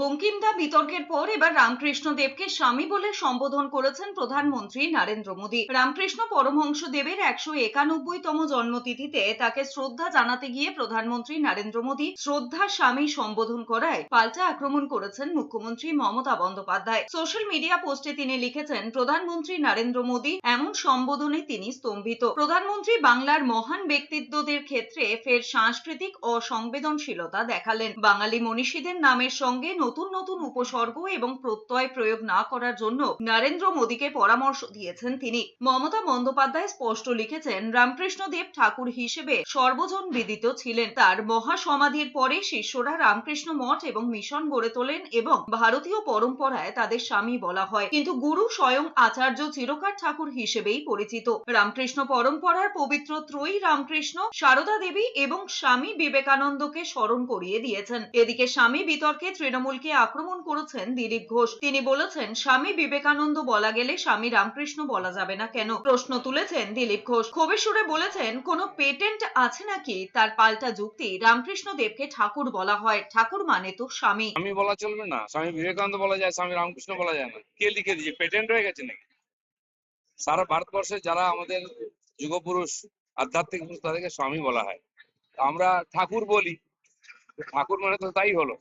বঙ্কিমদা বিতর্কের পর এবার রামকৃষ্ণ দেবকে স্বামী বলে সম্বোধন করেছেন প্রধানমন্ত্রী নরেন্দ্র মোদী। রামকৃষ্ণ পরমহংস দেবের একশো একানব্বইতম জন্মতিথিতে তাকে শ্রদ্ধা জানাতে গিয়ে প্রধানমন্ত্রী নরেন্দ্র মোদী শ্রদ্ধা স্বামী সম্বোধন করায় পাল্টা আক্রমণ করেছেন মুখ্যমন্ত্রী মমতা বন্দ্যোপাধ্যায়। সোশ্যাল মিডিয়া পোস্টে তিনি লিখেছেন, প্রধানমন্ত্রী নরেন্দ্র মোদী এমন সম্বোধনে তিনি স্তম্ভিত। প্রধানমন্ত্রী বাংলার মহান ব্যক্তিত্বদের ক্ষেত্রে ফের সাংস্কৃতিক ও সংবেদনশীলতা দেখালেন। বাঙালি মনীষীদের নামের সঙ্গে নতুন নতুন উপসর্গ এবং প্রত্যয় প্রয়োগ না করার জন্য নরেন্দ্র মোদীকে পরামর্শ দিয়েছেন তিনি। মমতা বন্দ্যোপাধ্যায় স্পষ্ট লিখেছেন, রামকৃষ্ণ দেব ঠাকুর হিসেবে সর্বজন বিদিত ছিলেন। তার মহাসমাধির পরে শিষ্যরা রামকৃষ্ণ মঠ এবং মিশন গড়ে তোলেন এবং ভারতীয় পরম্পরায় তাদের স্বামী বলা হয়। কিন্তু গুরু স্বয়ং আচার্য চিরকার ঠাকুর হিসেবেই পরিচিত। রামকৃষ্ণ পরম্পরার পবিত্র ত্রয়ী রামকৃষ্ণ সারদা দেবী এবং স্বামী বিবেকানন্দকে স্মরণ করিয়ে দিয়েছেন। এদিকে স্বামী বিতর্কে তৃণমূলকে আক্রমণ করেছেন দিলীপ ঘোষ। তিনি বলেছেন, স্বামী বিবেকানন্দ বলা গেলে স্বামী রামকৃষ্ণ বলা যাবে না কেন? প্রশ্ন তুলেছেন দিলীপ ঘোষ। ক্ষোভের সুরে বলেছেন, কোনো পেটেন্ট আছে নাকি? তার পাল্টা যুক্তি রামকৃষ্ণ দেবকে ঠাকুর বলা হয়। ঠাকুর মানে তো স্বামী। স্বামী বলা চলবে না। স্বামী বিবেকানন্দ বলা যায়, স্বামী রামকৃষ্ণ বলা যায় না। কে লিখে দিয়েছে পেটেন্ট হয়ে গেছে নাকি? সারা ভারতবর্ষে যারা আমাদের যুগপুরুষ, আধ্যাত্মিক পুরুষ, তাদেরকে স্বামী বলা হয়। আমরা ঠাকুর বলি। ঠাকুর মানে তো তাই হলো।